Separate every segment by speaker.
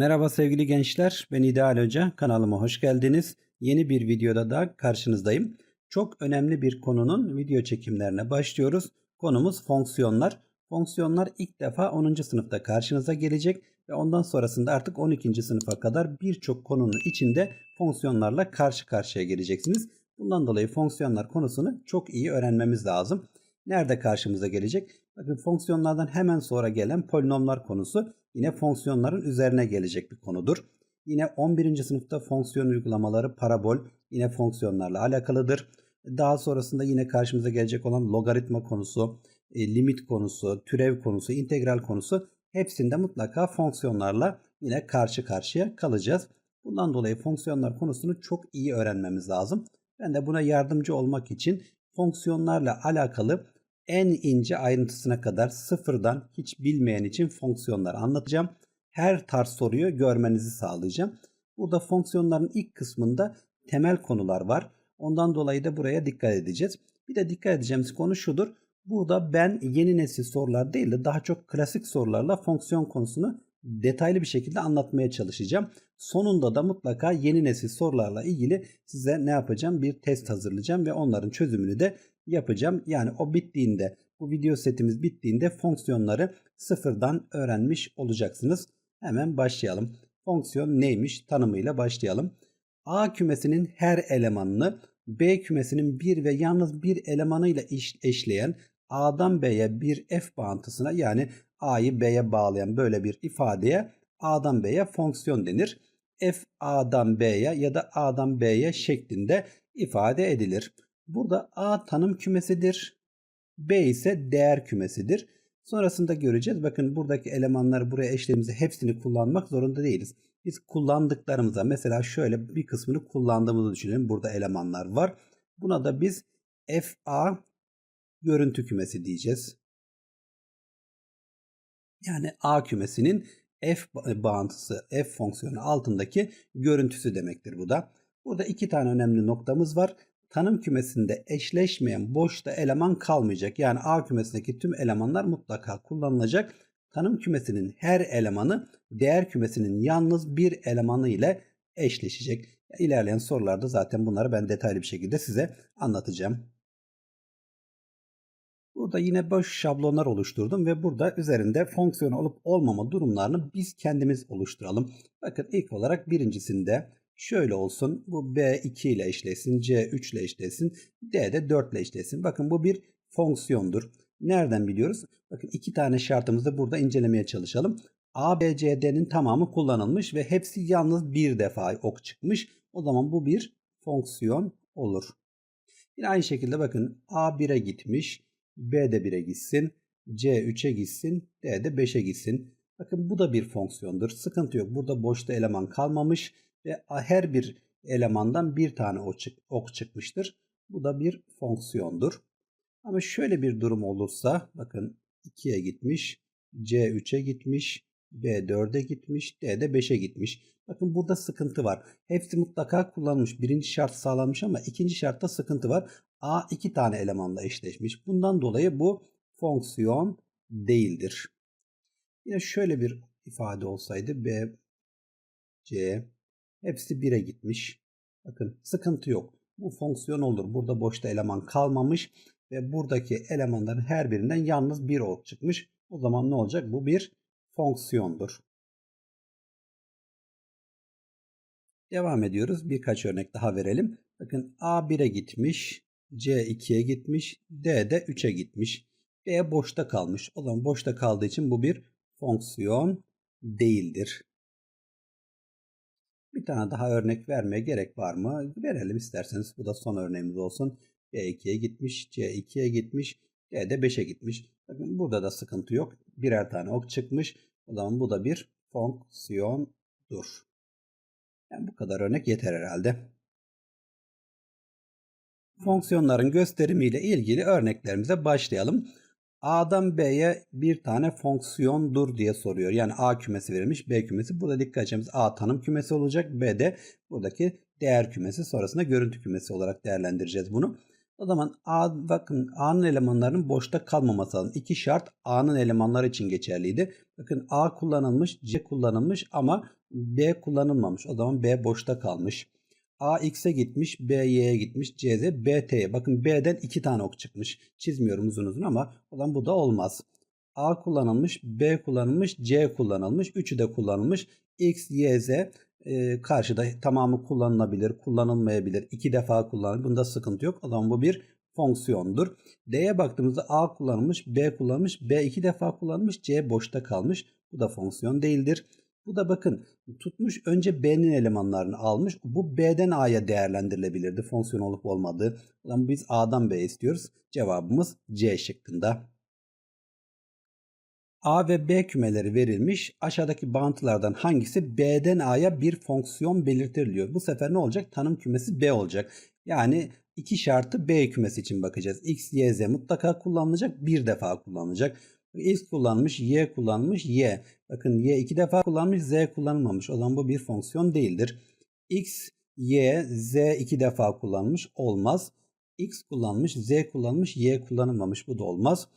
Speaker 1: Merhaba sevgili gençler, ben İdeal Hoca. Kanalıma hoş geldiniz. Yeni bir videoda da karşınızdayım. Çok önemli bir konunun video çekimlerine başlıyoruz. Konumuz fonksiyonlar. Fonksiyonlar ilk defa 10. sınıfta karşınıza gelecek ve ondan sonrasında artık 12. sınıfa kadar birçok konunun içinde fonksiyonlarla karşı karşıya geleceksiniz. Bundan dolayı fonksiyonlar konusunu çok iyi öğrenmemiz lazım. Nerede karşımıza gelecek? Bakın fonksiyonlardan hemen sonra gelen polinomlar konusu yine fonksiyonların üzerine gelecek bir konudur. Yine 11. sınıfta fonksiyon uygulamaları parabol yine fonksiyonlarla alakalıdır. Daha sonrasında yine karşımıza gelecek olan logaritma konusu, e, limit konusu, türev konusu, integral konusu hepsinde mutlaka fonksiyonlarla yine karşı karşıya kalacağız. Bundan dolayı fonksiyonlar konusunu çok iyi öğrenmemiz lazım. Ben de buna yardımcı olmak için fonksiyonlarla alakalı en ince ayrıntısına kadar sıfırdan hiç bilmeyen için fonksiyonları anlatacağım. Her tarz soruyu görmenizi sağlayacağım. Burada fonksiyonların ilk kısmında temel konular var. Ondan dolayı da buraya dikkat edeceğiz. Bir de dikkat edeceğimiz konu şudur. Burada ben yeni nesil sorular değil de daha çok klasik sorularla fonksiyon konusunu detaylı bir şekilde anlatmaya çalışacağım. Sonunda da mutlaka yeni nesil sorularla ilgili size ne yapacağım? Bir test hazırlayacağım ve onların çözümünü de yapacağım. Yani o bittiğinde bu video setimiz bittiğinde fonksiyonları sıfırdan öğrenmiş olacaksınız. Hemen başlayalım. Fonksiyon neymiş tanımıyla başlayalım. A kümesinin her elemanını B kümesinin bir ve yalnız bir elemanıyla eşleyen A'dan B'ye bir F bağıntısına yani A'yı B'ye bağlayan böyle bir ifadeye A'dan B'ye fonksiyon denir. F A'dan B'ye ya da A'dan B'ye şeklinde ifade edilir. Burada A tanım kümesidir. B ise değer kümesidir. Sonrasında göreceğiz. Bakın buradaki elemanları buraya eşlediğimizde hepsini kullanmak zorunda değiliz. Biz kullandıklarımıza mesela şöyle bir kısmını kullandığımızı düşünelim. Burada elemanlar var. Buna da biz FA görüntü kümesi diyeceğiz. Yani A kümesinin F bağıntısı, F fonksiyonu altındaki görüntüsü demektir bu da. Burada iki tane önemli noktamız var tanım kümesinde eşleşmeyen boşta eleman kalmayacak. Yani A kümesindeki tüm elemanlar mutlaka kullanılacak. Tanım kümesinin her elemanı değer kümesinin yalnız bir elemanı ile eşleşecek. İlerleyen sorularda zaten bunları ben detaylı bir şekilde size anlatacağım. Burada yine boş şablonlar oluşturdum ve burada üzerinde fonksiyon olup olmama durumlarını biz kendimiz oluşturalım. Bakın ilk olarak birincisinde şöyle olsun. Bu B2 ile eşleşsin. C3 ile eşleşsin. D de 4 ile eşleşsin. Bakın bu bir fonksiyondur. Nereden biliyoruz? Bakın iki tane şartımızı burada incelemeye çalışalım. A, B, C, D'nin tamamı kullanılmış ve hepsi yalnız bir defa ok çıkmış. O zaman bu bir fonksiyon olur. Yine aynı şekilde bakın A 1'e gitmiş. B de 1'e gitsin. C 3'e gitsin. D de 5'e gitsin. Bakın bu da bir fonksiyondur. Sıkıntı yok. Burada boşta eleman kalmamış ve her bir elemandan bir tane ok çıkmıştır. Bu da bir fonksiyondur. Ama şöyle bir durum olursa bakın 2'ye gitmiş, C 3'e gitmiş, B 4'e gitmiş, D de 5'e gitmiş. Bakın burada sıkıntı var. Hepsi mutlaka kullanılmış. Birinci şart sağlanmış ama ikinci şartta sıkıntı var. A iki tane elemanla eşleşmiş. Bundan dolayı bu fonksiyon değildir. Yine şöyle bir ifade olsaydı B, C, Hepsi 1'e gitmiş. Bakın sıkıntı yok. Bu fonksiyon olur. Burada boşta eleman kalmamış ve buradaki elemanların her birinden yalnız bir ok çıkmış. O zaman ne olacak? Bu bir fonksiyondur. Devam ediyoruz. Birkaç örnek daha verelim. Bakın A 1'e gitmiş, C 2'ye gitmiş, D de 3'e gitmiş. B boşta kalmış. O zaman boşta kaldığı için bu bir fonksiyon değildir. Bir tane daha örnek vermeye gerek var mı? Verelim isterseniz. Bu da son örneğimiz olsun. B2'ye gitmiş, C2'ye gitmiş, D de 5'e gitmiş. Bakın burada da sıkıntı yok. Birer tane ok çıkmış. O zaman bu da bir fonksiyondur. Yani bu kadar örnek yeter herhalde. Fonksiyonların gösterimiyle ilgili örneklerimize başlayalım. A'dan B'ye bir tane fonksiyondur diye soruyor. Yani A kümesi verilmiş, B kümesi. Burada dikkat edeceğimiz A tanım kümesi olacak. B de buradaki değer kümesi sonrasında görüntü kümesi olarak değerlendireceğiz bunu. O zaman A bakın A'nın elemanlarının boşta kalmaması lazım. İki şart A'nın elemanları için geçerliydi. Bakın A kullanılmış, C kullanılmış ama B kullanılmamış. O zaman B boşta kalmış. A X'e gitmiş, B Y'ye gitmiş, C Z, B T'ye. Bakın B'den iki tane ok çıkmış. Çizmiyorum uzun uzun ama o zaman bu da olmaz. A kullanılmış, B kullanılmış, C kullanılmış. Üçü de kullanılmış. X, Y, Z e, karşıda tamamı kullanılabilir, kullanılmayabilir. iki defa kullanılır. Bunda sıkıntı yok. O zaman bu bir fonksiyondur. D'ye baktığımızda A kullanılmış, B kullanılmış, B iki defa kullanılmış, C boşta kalmış. Bu da fonksiyon değildir. Bu da bakın tutmuş önce B'nin elemanlarını almış. Bu B'den A'ya değerlendirilebilirdi fonksiyon olup olmadığı. O zaman biz A'dan B istiyoruz. Cevabımız C şıkkında. A ve B kümeleri verilmiş. Aşağıdaki bağıntılardan hangisi B'den A'ya bir fonksiyon belirtiliyor? Bu sefer ne olacak? Tanım kümesi B olacak. Yani iki şartı B kümesi için bakacağız. X, Y, Z mutlaka kullanılacak. Bir defa kullanılacak. X kullanmış, Y kullanmış, Y. Bakın Y iki defa kullanmış, Z kullanılmamış. O zaman bu bir fonksiyon değildir. X, Y, Z iki defa kullanmış. Olmaz. X kullanmış, Z kullanmış, Y kullanılmamış. Bu da olmaz.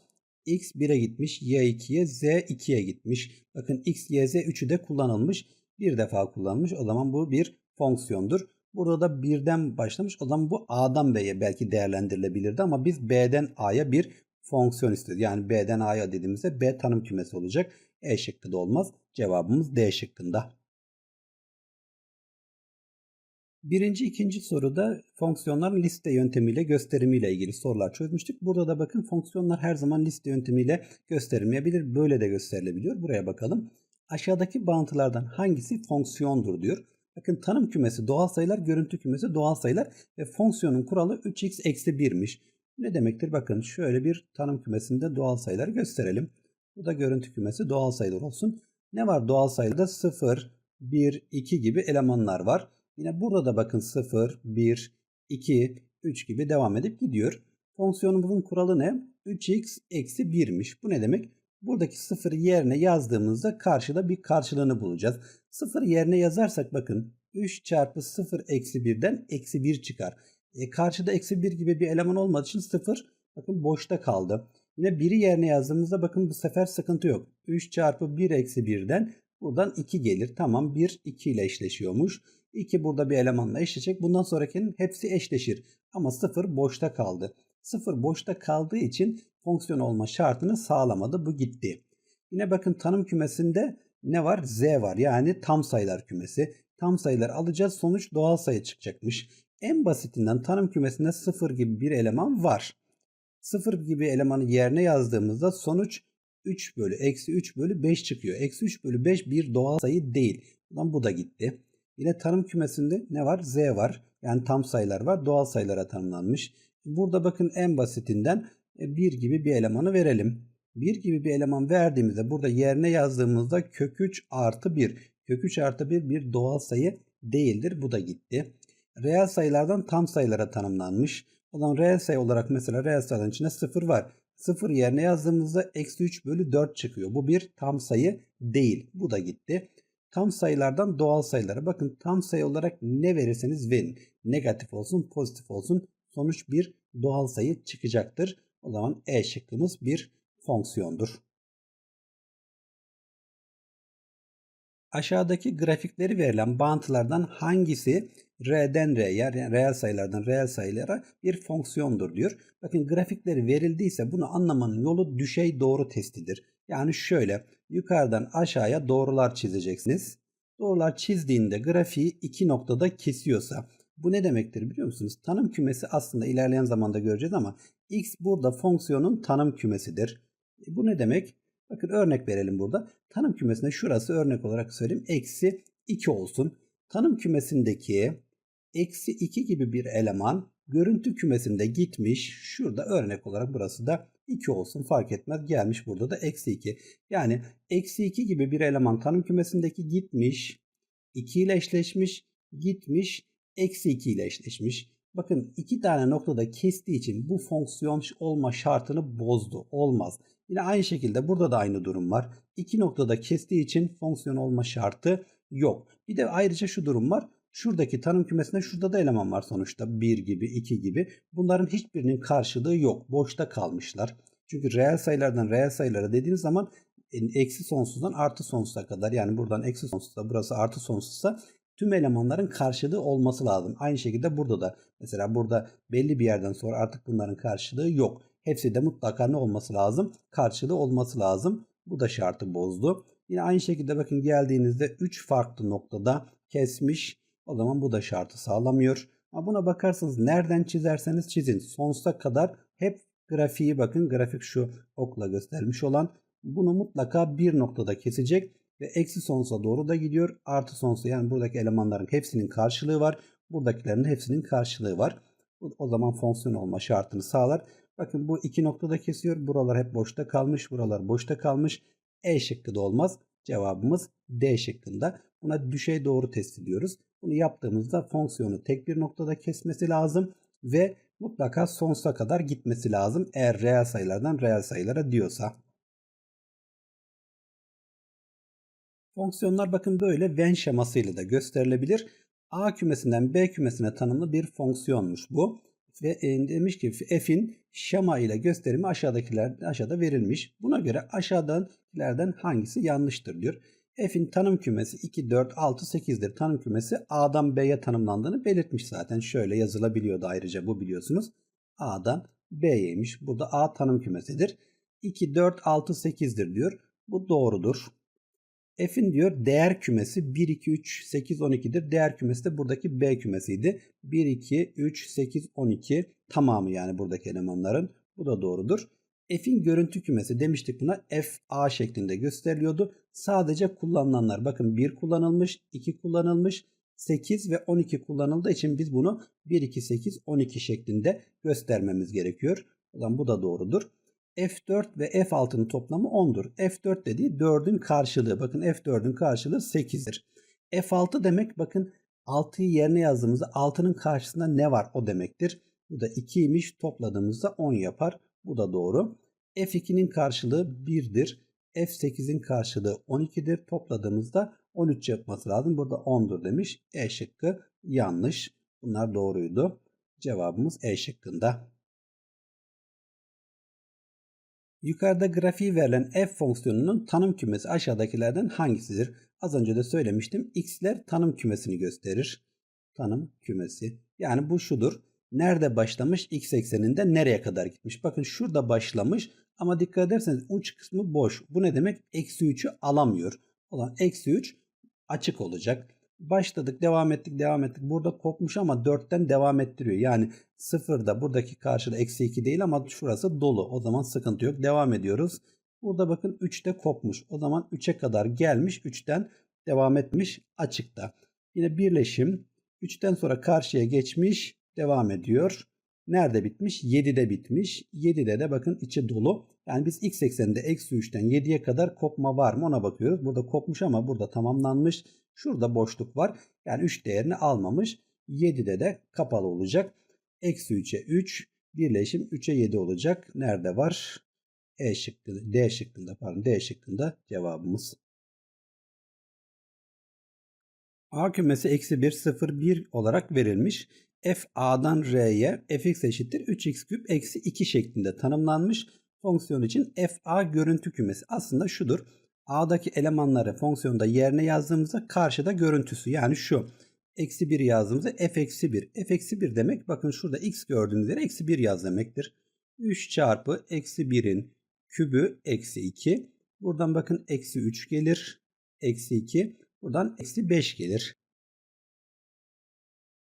Speaker 1: X 1'e gitmiş, Y 2'ye, Z 2'ye gitmiş. Bakın X, Y, Z 3'ü de kullanılmış. Bir defa kullanmış. O zaman bu bir fonksiyondur. Burada da birden başlamış. O zaman bu A'dan B'ye belki değerlendirilebilirdi ama biz B'den A'ya bir fonksiyon istiyoruz. Yani B'den A'ya dediğimizde B tanım kümesi olacak. E şıkkı da olmaz. Cevabımız D şıkkında. Birinci, ikinci soruda fonksiyonların liste yöntemiyle gösterimiyle ilgili sorular çözmüştük. Burada da bakın fonksiyonlar her zaman liste yöntemiyle gösterilmeyebilir. Böyle de gösterilebiliyor. Buraya bakalım. Aşağıdaki bağıntılardan hangisi fonksiyondur diyor. Bakın tanım kümesi doğal sayılar, görüntü kümesi doğal sayılar ve fonksiyonun kuralı 3x eksi 1'miş. Ne demektir? Bakın şöyle bir tanım kümesinde doğal sayılar gösterelim. Bu da görüntü kümesi doğal sayılar olsun. Ne var doğal sayıda? 0, 1, 2 gibi elemanlar var. Yine burada da bakın 0, 1, 2, 3 gibi devam edip gidiyor. Fonksiyonumuzun kuralı ne? 3x eksi 1'miş. Bu ne demek? Buradaki 0 yerine yazdığımızda karşıda bir karşılığını bulacağız. 0 yerine yazarsak bakın 3 çarpı 0 eksi 1'den eksi 1 çıkar. E, karşıda eksi 1 gibi bir eleman olmadığı için 0 bakın boşta kaldı. Yine 1'i yerine yazdığımızda bakın bu sefer sıkıntı yok. 3 çarpı 1 eksi 1'den buradan 2 gelir. Tamam 1 2 ile eşleşiyormuş. 2 burada bir elemanla eşleşecek. Bundan sonrakinin hepsi eşleşir. Ama 0 boşta kaldı. 0 boşta kaldığı için fonksiyon olma şartını sağlamadı. Bu gitti. Yine bakın tanım kümesinde ne var? Z var. Yani tam sayılar kümesi. Tam sayılar alacağız. Sonuç doğal sayı çıkacakmış. En basitinden tanım kümesinde 0 gibi bir eleman var. 0 gibi elemanı yerine yazdığımızda sonuç 3 bölü eksi 3 bölü 5 çıkıyor. Eksi 3 bölü 5 bir doğal sayı değil. Buradan bu da gitti. Yine tanım kümesinde ne var? Z var. Yani tam sayılar var. Doğal sayılara tanımlanmış. Burada bakın en basitinden 1 gibi bir elemanı verelim. 1 gibi bir eleman verdiğimizde burada yerine yazdığımızda kök 3 artı 1. Kök 3 artı 1 bir doğal sayı değildir. Bu da gitti. Reel sayılardan tam sayılara tanımlanmış. O zaman reel sayı olarak mesela reel sayıların içinde 0 var. 0 yerine yazdığımızda eksi 3 bölü 4 çıkıyor. Bu bir tam sayı değil. Bu da gitti. Tam sayılardan doğal sayılara. Bakın tam sayı olarak ne verirseniz verin. Negatif olsun pozitif olsun. Sonuç bir doğal sayı çıkacaktır. O zaman E şıkkımız bir fonksiyondur. Aşağıdaki grafikleri verilen bağıntılardan hangisi R'den R'ye yani reel sayılardan reel sayılara bir fonksiyondur diyor. Bakın grafikleri verildiyse bunu anlamanın yolu düşey doğru testidir. Yani şöyle yukarıdan aşağıya doğrular çizeceksiniz. Doğrular çizdiğinde grafiği iki noktada kesiyorsa bu ne demektir biliyor musunuz? Tanım kümesi aslında ilerleyen zamanda göreceğiz ama x burada fonksiyonun tanım kümesidir. E bu ne demek? Bakın örnek verelim burada. Tanım kümesinde şurası örnek olarak söyleyeyim. Eksi 2 olsun. Tanım kümesindeki eksi 2 gibi bir eleman görüntü kümesinde gitmiş. Şurada örnek olarak burası da 2 olsun fark etmez. Gelmiş burada da eksi 2. Yani eksi 2 gibi bir eleman tanım kümesindeki gitmiş. 2 ile eşleşmiş. Gitmiş. Eksi 2 ile eşleşmiş. Bakın iki tane noktada kestiği için bu fonksiyon olma şartını bozdu. Olmaz. Yine aynı şekilde burada da aynı durum var. İki noktada kestiği için fonksiyon olma şartı yok. Bir de ayrıca şu durum var. Şuradaki tanım kümesinde şurada da eleman var sonuçta. 1 gibi, 2 gibi. Bunların hiçbirinin karşılığı yok. Boşta kalmışlar. Çünkü reel sayılardan reel sayılara dediğiniz zaman eksi sonsuzdan artı sonsuza kadar yani buradan eksi sonsuzsa burası artı sonsuzsa tüm elemanların karşılığı olması lazım. Aynı şekilde burada da mesela burada belli bir yerden sonra artık bunların karşılığı yok. Hepsi de mutlaka ne olması lazım? Karşılığı olması lazım. Bu da şartı bozdu. Yine aynı şekilde bakın geldiğinizde 3 farklı noktada kesmiş. O zaman bu da şartı sağlamıyor. Ama buna bakarsanız nereden çizerseniz çizin. Sonsuza kadar hep grafiği bakın. Grafik şu okla göstermiş olan. Bunu mutlaka bir noktada kesecek ve eksi sonsuza doğru da gidiyor. Artı sonsuza yani buradaki elemanların hepsinin karşılığı var. Buradakilerin hepsinin karşılığı var. O zaman fonksiyon olma şartını sağlar. Bakın bu iki noktada kesiyor. Buralar hep boşta kalmış. Buralar boşta kalmış. E şıkkı da olmaz. Cevabımız D şıkkında. Buna düşey doğru test ediyoruz. Bunu yaptığımızda fonksiyonu tek bir noktada kesmesi lazım ve mutlaka sonsuza kadar gitmesi lazım eğer reel sayılardan reel sayılara diyorsa. Fonksiyonlar bakın böyle Venn şemasıyla da gösterilebilir. A kümesinden B kümesine tanımlı bir fonksiyonmuş bu. Ve e, demiş ki f'in şema ile gösterimi aşağıdakiler aşağıda verilmiş. Buna göre aşağıdakilerden hangisi yanlıştır diyor. F'in tanım kümesi 2, 4, 6, 8'dir. Tanım kümesi A'dan B'ye tanımlandığını belirtmiş zaten. Şöyle yazılabiliyordu ayrıca bu biliyorsunuz. A'dan B'yeymiş. Burada A tanım kümesidir. 2, 4, 6, 8'dir diyor. Bu doğrudur. F'in diyor değer kümesi 1, 2, 3, 8, 12'dir. Değer kümesi de buradaki B kümesiydi. 1, 2, 3, 8, 12 tamamı yani buradaki elemanların. Bu da doğrudur. F'in görüntü kümesi demiştik buna F A şeklinde gösteriliyordu. Sadece kullanılanlar bakın 1 kullanılmış, 2 kullanılmış, 8 ve 12 kullanıldığı için biz bunu 1, 2, 8, 12 şeklinde göstermemiz gerekiyor. O zaman bu da doğrudur. F4 ve F6'nın toplamı 10'dur. F4 dediği 4'ün karşılığı. Bakın F4'ün karşılığı 8'dir. F6 demek bakın 6'yı yerine yazdığımızda 6'nın karşısında ne var o demektir. Bu da 2'ymiş topladığımızda 10 yapar. Bu da doğru. F2'nin karşılığı 1'dir. F8'in karşılığı 12'dir. Topladığımızda 13 yapması lazım. Burada 10'dur demiş. E şıkkı yanlış. Bunlar doğruydu. Cevabımız E şıkkında. Yukarıda grafiği verilen f fonksiyonunun tanım kümesi aşağıdakilerden hangisidir? Az önce de söylemiştim. x'ler tanım kümesini gösterir. Tanım kümesi. Yani bu şudur. Nerede başlamış? x ekseninde nereye kadar gitmiş? Bakın şurada başlamış ama dikkat ederseniz uç kısmı boş. Bu ne demek? Eksi 3'ü alamıyor. Olan eksi 3 açık olacak başladık devam ettik devam ettik. Burada kopmuş ama 4'ten devam ettiriyor. Yani 0'da buradaki karşıda eksi 2 değil ama şurası dolu. O zaman sıkıntı yok. Devam ediyoruz. Burada bakın 3'te kopmuş. O zaman 3'e kadar gelmiş. 3'ten devam etmiş açıkta. Yine birleşim 3'ten sonra karşıya geçmiş. Devam ediyor. Nerede bitmiş? 7'de bitmiş. 7'de de bakın içi dolu. Yani biz x ekseninde eksi 3'ten 7'ye kadar kopma var mı ona bakıyoruz. Burada kopmuş ama burada tamamlanmış. Şurada boşluk var. Yani 3 değerini almamış. 7'de de kapalı olacak. Eksi 3'e 3. Birleşim 3'e 7 olacak. Nerede var? E şıkkında, D şıkkında pardon D şıkkında cevabımız. A kümesi eksi 1, 0, 1 olarak verilmiş. F A'dan R'ye fx eşittir 3x küp eksi 2 şeklinde tanımlanmış. Fonksiyon için f A görüntü kümesi aslında şudur. A'daki elemanları fonksiyonda yerine yazdığımızda karşıda görüntüsü yani şu. Eksi 1 yazdığımızda f eksi 1. f eksi 1 demek bakın şurada x gördüğünüz yere eksi 1 yaz demektir. 3 çarpı eksi 1'in kübü eksi 2. Buradan bakın eksi 3 gelir. Eksi 2. Buradan eksi 5 gelir.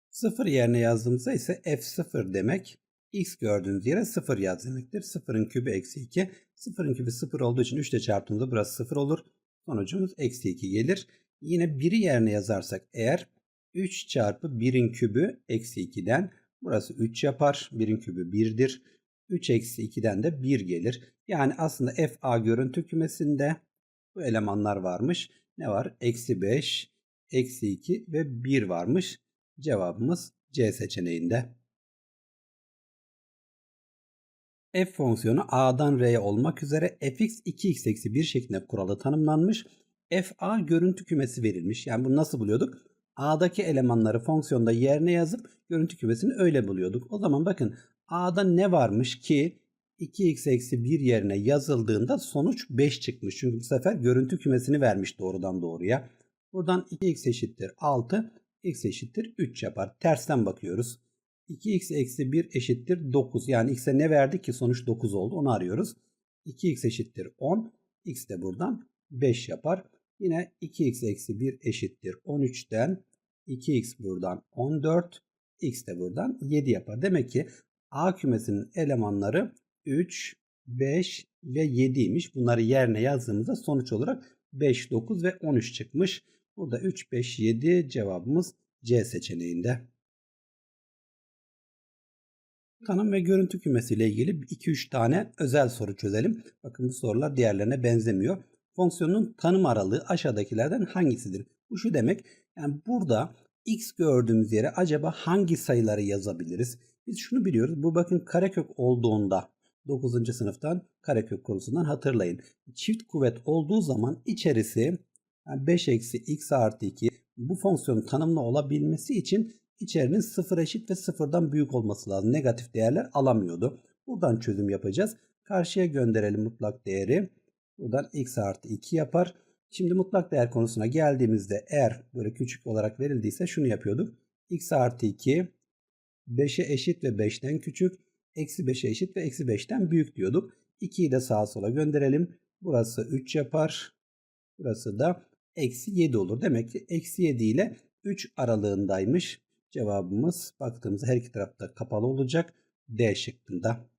Speaker 1: 0 yerine yazdığımızda ise f0 demek x gördüğünüz yere 0 yaz demektir. 0'ın kübü eksi 2. 0'ın kübü 0 olduğu için 3 ile çarptığımızda burası 0 olur. Sonucumuz eksi 2 gelir. Yine 1'i yerine yazarsak eğer 3 çarpı 1'in kübü eksi 2'den burası 3 yapar. 1'in kübü 1'dir. 3 eksi 2'den de 1 gelir. Yani aslında FA görüntü kümesinde bu elemanlar varmış. Ne var? Eksi 5, eksi 2 ve 1 varmış. Cevabımız C seçeneğinde. F fonksiyonu a'dan r'ye olmak üzere fx 2x eksi 1 şeklinde kuralı tanımlanmış. fa görüntü kümesi verilmiş. Yani bunu nasıl buluyorduk? A'daki elemanları fonksiyonda yerine yazıp görüntü kümesini öyle buluyorduk. O zaman bakın A'da ne varmış ki 2x eksi 1 yerine yazıldığında sonuç 5 çıkmış. Çünkü bu sefer görüntü kümesini vermiş doğrudan doğruya. Buradan 2x eşittir 6, x eşittir 3 yapar. Tersten bakıyoruz. 2x eksi 1 eşittir 9. Yani x'e ne verdik ki sonuç 9 oldu onu arıyoruz. 2x eşittir 10. x de buradan 5 yapar. Yine 2x eksi 1 eşittir 13'ten 2x buradan 14. x de buradan 7 yapar. Demek ki A kümesinin elemanları 3, 5 ve 7'ymiş. Bunları yerine yazdığımızda sonuç olarak 5, 9 ve 13 çıkmış. Burada 3, 5, 7 cevabımız C seçeneğinde. Tanım ve görüntü kümesi ile ilgili 2-3 tane özel soru çözelim. Bakın bu sorular diğerlerine benzemiyor. Fonksiyonun tanım aralığı aşağıdakilerden hangisidir? Bu şu demek. Yani burada x gördüğümüz yere acaba hangi sayıları yazabiliriz? Biz şunu biliyoruz. Bu bakın karekök olduğunda 9. sınıftan karekök konusundan hatırlayın. Çift kuvvet olduğu zaman içerisi yani 5 eksi x artı 2 bu fonksiyonun tanımlı olabilmesi için içerinin sıfır eşit ve sıfırdan büyük olması lazım. Negatif değerler alamıyordu. Buradan çözüm yapacağız. Karşıya gönderelim mutlak değeri. Buradan x artı 2 yapar. Şimdi mutlak değer konusuna geldiğimizde eğer böyle küçük olarak verildiyse şunu yapıyorduk. x artı 2 5'e eşit ve 5'ten küçük. Eksi 5'e eşit ve eksi 5'ten büyük diyorduk. 2'yi de sağa sola gönderelim. Burası 3 yapar. Burası da eksi 7 olur. Demek ki eksi 7 ile 3 aralığındaymış. Cevabımız baktığımızda her iki tarafta kapalı olacak. D şıkkında.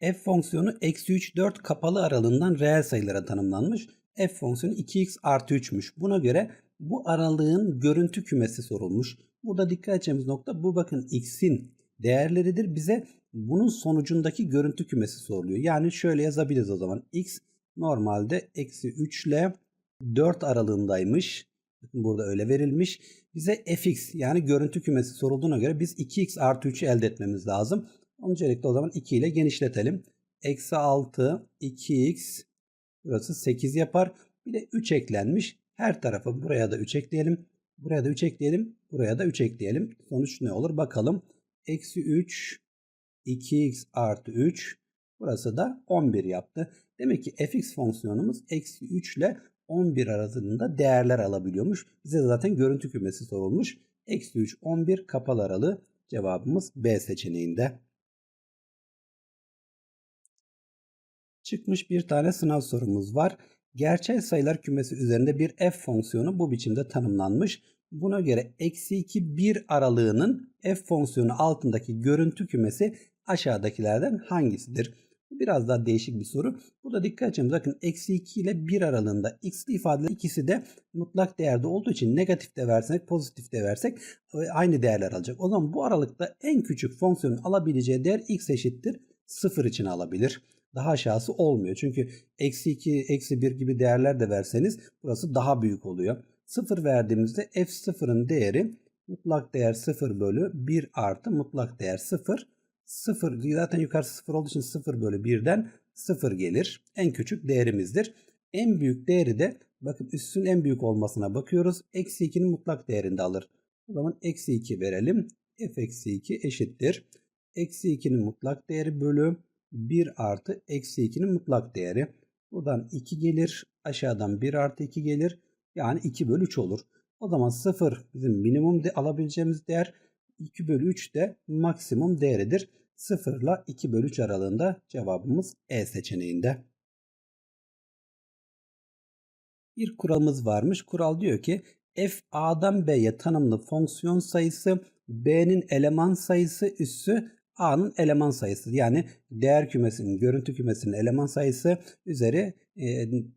Speaker 1: f fonksiyonu eksi 3 4 kapalı aralığından reel sayılara tanımlanmış. f fonksiyonu 2x artı 3'müş. Buna göre bu aralığın görüntü kümesi sorulmuş. Burada dikkat edeceğimiz nokta bu bakın x'in değerleridir. Bize bunun sonucundaki görüntü kümesi soruluyor. Yani şöyle yazabiliriz o zaman. x normalde eksi 3 ile 4 aralığındaymış. Burada öyle verilmiş. Bize fx yani görüntü kümesi sorulduğuna göre biz 2x artı 3'ü elde etmemiz lazım. Öncelikle o zaman 2 ile genişletelim. Eksi 6 2x burası 8 yapar. Bir de 3 eklenmiş. Her tarafa buraya da 3 ekleyelim. Buraya da 3 ekleyelim. Buraya da 3 ekleyelim. Sonuç ne olur bakalım. Eksi 3 2x artı 3 burası da 11 yaptı. Demek ki fx fonksiyonumuz eksi 3 ile 11 arasında değerler alabiliyormuş. Bize zaten görüntü kümesi sorulmuş. Eksi 3 11 kapalı aralığı cevabımız B seçeneğinde. Çıkmış bir tane sınav sorumuz var. Gerçel sayılar kümesi üzerinde bir f fonksiyonu bu biçimde tanımlanmış. Buna göre eksi 2 1 aralığının f fonksiyonu altındaki görüntü kümesi aşağıdakilerden hangisidir? Biraz daha değişik bir soru. Burada dikkat edeceğim. Bakın eksi 2 ile 1 aralığında x'li ifadeler ikisi de mutlak değerde olduğu için negatif de versek pozitif de versek e, aynı değerler alacak. O zaman bu aralıkta en küçük fonksiyonun alabileceği değer x eşittir 0 için alabilir. Daha aşağısı olmuyor. Çünkü eksi 2, eksi 1 gibi değerler de verseniz burası daha büyük oluyor. 0 verdiğimizde f0'ın değeri mutlak değer 0 bölü 1 artı mutlak değer 0 0 zaten yukarısı 0 olduğu için 0 bölü 1'den 0 gelir. En küçük değerimizdir. En büyük değeri de bakın üssün en büyük olmasına bakıyoruz. Eksi 2'nin mutlak değerinde alır. O zaman eksi 2 verelim. f eksi 2 eşittir. Eksi 2'nin mutlak değeri bölü 1 artı eksi 2'nin mutlak değeri. Buradan 2 gelir. Aşağıdan 1 artı 2 gelir. Yani 2 bölü 3 olur. O zaman 0 bizim minimum de alabileceğimiz değer. 2 bölü 3 de maksimum değeridir. 0 ile 2 bölü 3 aralığında cevabımız E seçeneğinde. Bir kuralımız varmış. Kural diyor ki f a'dan b'ye tanımlı fonksiyon sayısı b'nin eleman sayısı üssü a'nın eleman sayısı. Yani değer kümesinin, görüntü kümesinin eleman sayısı üzeri e,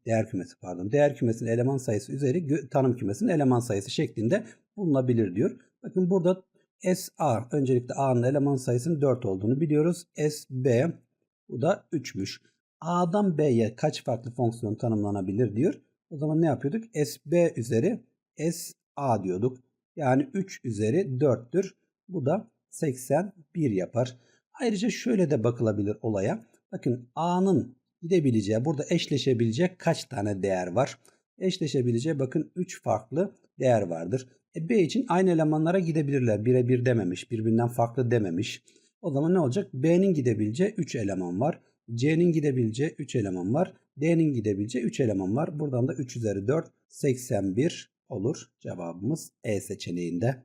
Speaker 1: değer kümesi pardon. Değer kümesinin eleman sayısı üzeri tanım kümesinin eleman sayısı şeklinde bulunabilir diyor. Bakın burada SA öncelikle A'nın eleman sayısının 4 olduğunu biliyoruz. SB bu da 3'müş. A'dan B'ye kaç farklı fonksiyon tanımlanabilir diyor. O zaman ne yapıyorduk? SB üzeri SA diyorduk. Yani 3 üzeri 4'tür. Bu da 81 yapar. Ayrıca şöyle de bakılabilir olaya. Bakın A'nın gidebileceği, burada eşleşebilecek kaç tane değer var? eşleşebileceği bakın 3 farklı değer vardır. E, B için aynı elemanlara gidebilirler. Birebir dememiş, birbirinden farklı dememiş. O zaman ne olacak? B'nin gidebileceği 3 eleman var. C'nin gidebileceği 3 eleman var. D'nin gidebileceği 3 eleman var. Buradan da 3 üzeri 4 81 olur. Cevabımız E seçeneğinde.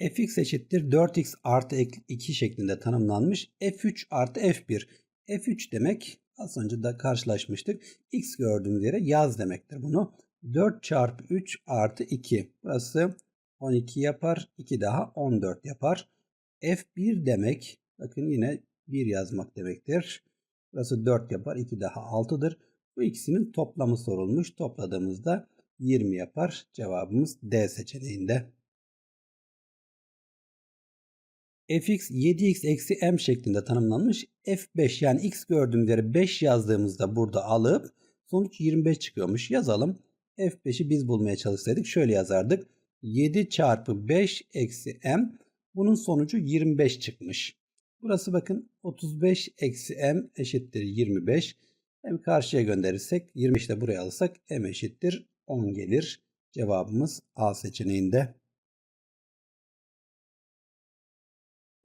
Speaker 1: fx eşittir 4x artı 2 şeklinde tanımlanmış. f3 artı f1. f3 demek az önce de karşılaşmıştık. x gördüğümüz yere yaz demektir bunu. 4 çarpı 3 artı 2. Burası 12 yapar. 2 daha 14 yapar. f1 demek bakın yine 1 yazmak demektir. Burası 4 yapar. 2 daha 6'dır. Bu ikisinin toplamı sorulmuş. Topladığımızda 20 yapar. Cevabımız D seçeneğinde. fx 7x eksi m şeklinde tanımlanmış. f5 yani x gördüğüm yere 5 yazdığımızda burada alıp sonuç 25 çıkıyormuş. Yazalım. F5'i biz bulmaya çalışsaydık şöyle yazardık. 7 çarpı 5 eksi m bunun sonucu 25 çıkmış. Burası bakın 35 eksi m eşittir 25. Hem karşıya gönderirsek 25 de buraya alırsak m eşittir 10 gelir. Cevabımız A seçeneğinde.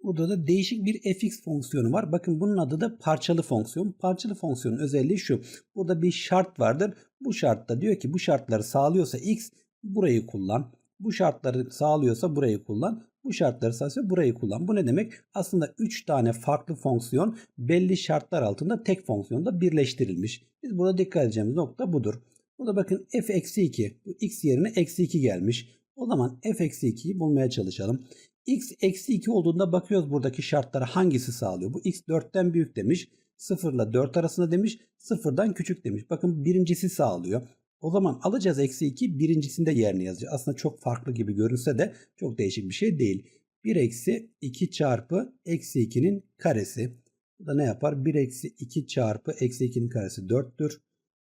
Speaker 1: Burada da değişik bir fx fonksiyonu var. Bakın bunun adı da parçalı fonksiyon. Parçalı fonksiyonun özelliği şu. Burada bir şart vardır. Bu şartta diyor ki bu şartları sağlıyorsa x burayı kullan. Bu şartları sağlıyorsa burayı kullan. Bu şartları sağlıyorsa burayı kullan. Bu ne demek? Aslında 3 tane farklı fonksiyon belli şartlar altında tek fonksiyonda birleştirilmiş. Biz burada dikkat edeceğimiz nokta budur. Burada bakın f eksi 2. Bu x yerine eksi 2 gelmiş. O zaman f eksi 2'yi bulmaya çalışalım x eksi 2 olduğunda bakıyoruz buradaki şartlara hangisi sağlıyor. Bu x 4'ten büyük demiş. 0 ile 4 arasında demiş. 0'dan küçük demiş. Bakın birincisi sağlıyor. O zaman alacağız eksi 2 birincisinde yerine yazacağız. Aslında çok farklı gibi görünse de çok değişik bir şey değil. 1 eksi 2 çarpı eksi 2'nin karesi. Bu da ne yapar? 1 eksi 2 çarpı eksi 2'nin karesi 4'tür.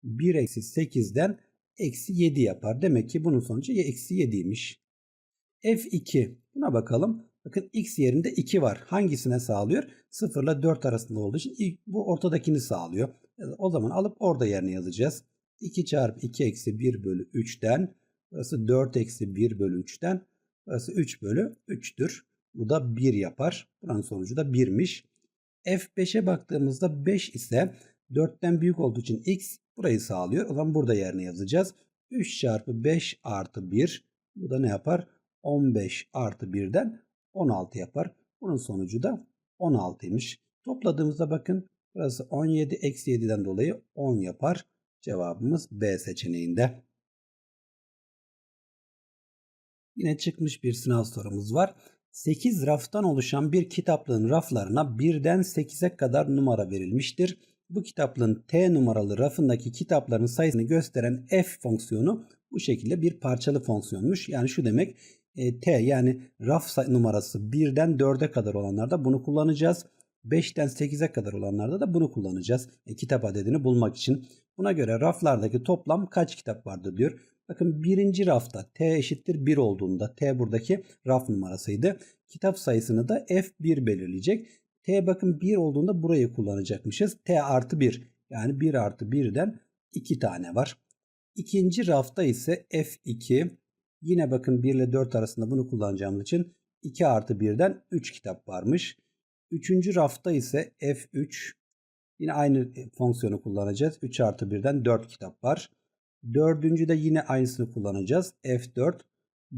Speaker 1: 1 eksi 8'den eksi 7 yapar. Demek ki bunun sonucu eksi 7'ymiş. F2 buna bakalım. Bakın x yerinde 2 var. Hangisine sağlıyor? 0 ile 4 arasında olduğu için ilk, bu ortadakini sağlıyor. O zaman alıp orada yerine yazacağız. 2 çarpı 2 eksi 1 bölü 3'ten burası 4 eksi 1 bölü 3'ten burası 3 bölü 3'tür. Bu da 1 yapar. Buranın sonucu da 1'miş. F5'e baktığımızda 5 ise 4'ten büyük olduğu için x burayı sağlıyor. O zaman burada yerine yazacağız. 3 çarpı 5 artı 1 bu da ne yapar? 15 artı 1'den 16 yapar. Bunun sonucu da 16'ymış. Topladığımızda bakın burası 17 eksi 7'den dolayı 10 yapar. Cevabımız B seçeneğinde. Yine çıkmış bir sınav sorumuz var. 8 raftan oluşan bir kitaplığın raflarına 1'den 8'e kadar numara verilmiştir. Bu kitaplığın T numaralı rafındaki kitapların sayısını gösteren f fonksiyonu bu şekilde bir parçalı fonksiyonmuş. Yani şu demek e, T yani raf numarası 1'den 4'e kadar olanlarda bunu kullanacağız. 5'ten 8'e kadar olanlarda da bunu kullanacağız. E, kitap adedini bulmak için. Buna göre raflardaki toplam kaç kitap vardı diyor. Bakın birinci rafta T eşittir 1 olduğunda T buradaki raf numarasıydı. Kitap sayısını da F1 belirleyecek. T bakın 1 olduğunda burayı kullanacakmışız. T artı 1 yani 1 artı 1'den 2 tane var. İkinci rafta ise F2 Yine bakın 1 ile 4 arasında bunu kullanacağımız için 2 artı 1'den 3 kitap varmış. Üçüncü rafta ise F3 yine aynı fonksiyonu kullanacağız. 3 artı 1'den 4 kitap var. Dördüncü de yine aynısını kullanacağız. F4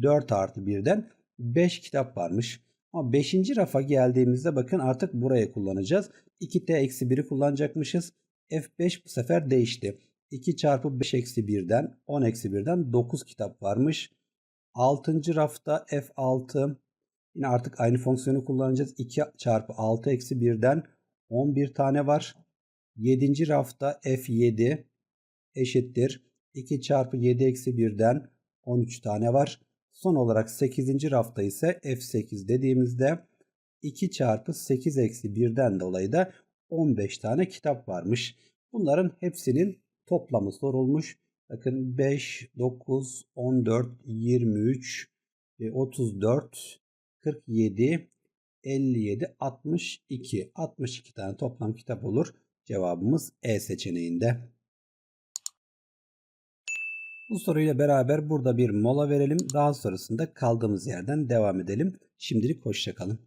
Speaker 1: 4 artı 1'den 5 kitap varmış. Ama 5. rafa geldiğimizde bakın artık buraya kullanacağız. 2t eksi 1'i kullanacakmışız. F5 bu sefer değişti. 2 çarpı 5 eksi 1'den 10 eksi 1'den 9 kitap varmış. 6. rafta F6 yine artık aynı fonksiyonu kullanacağız. 2 çarpı 6 eksi 1'den 11 tane var. 7. rafta F7 eşittir. 2 çarpı 7 eksi 1'den 13 tane var. Son olarak 8. rafta ise F8 dediğimizde 2 çarpı 8 eksi 1'den dolayı da 15 tane kitap varmış. Bunların hepsinin toplamı sorulmuş. Bakın 5, 9, 14, 23, 34, 47, 57, 62. 62 tane toplam kitap olur. Cevabımız E seçeneğinde. Bu soruyla beraber burada bir mola verelim. Daha sonrasında kaldığımız yerden devam edelim. Şimdilik hoşçakalın.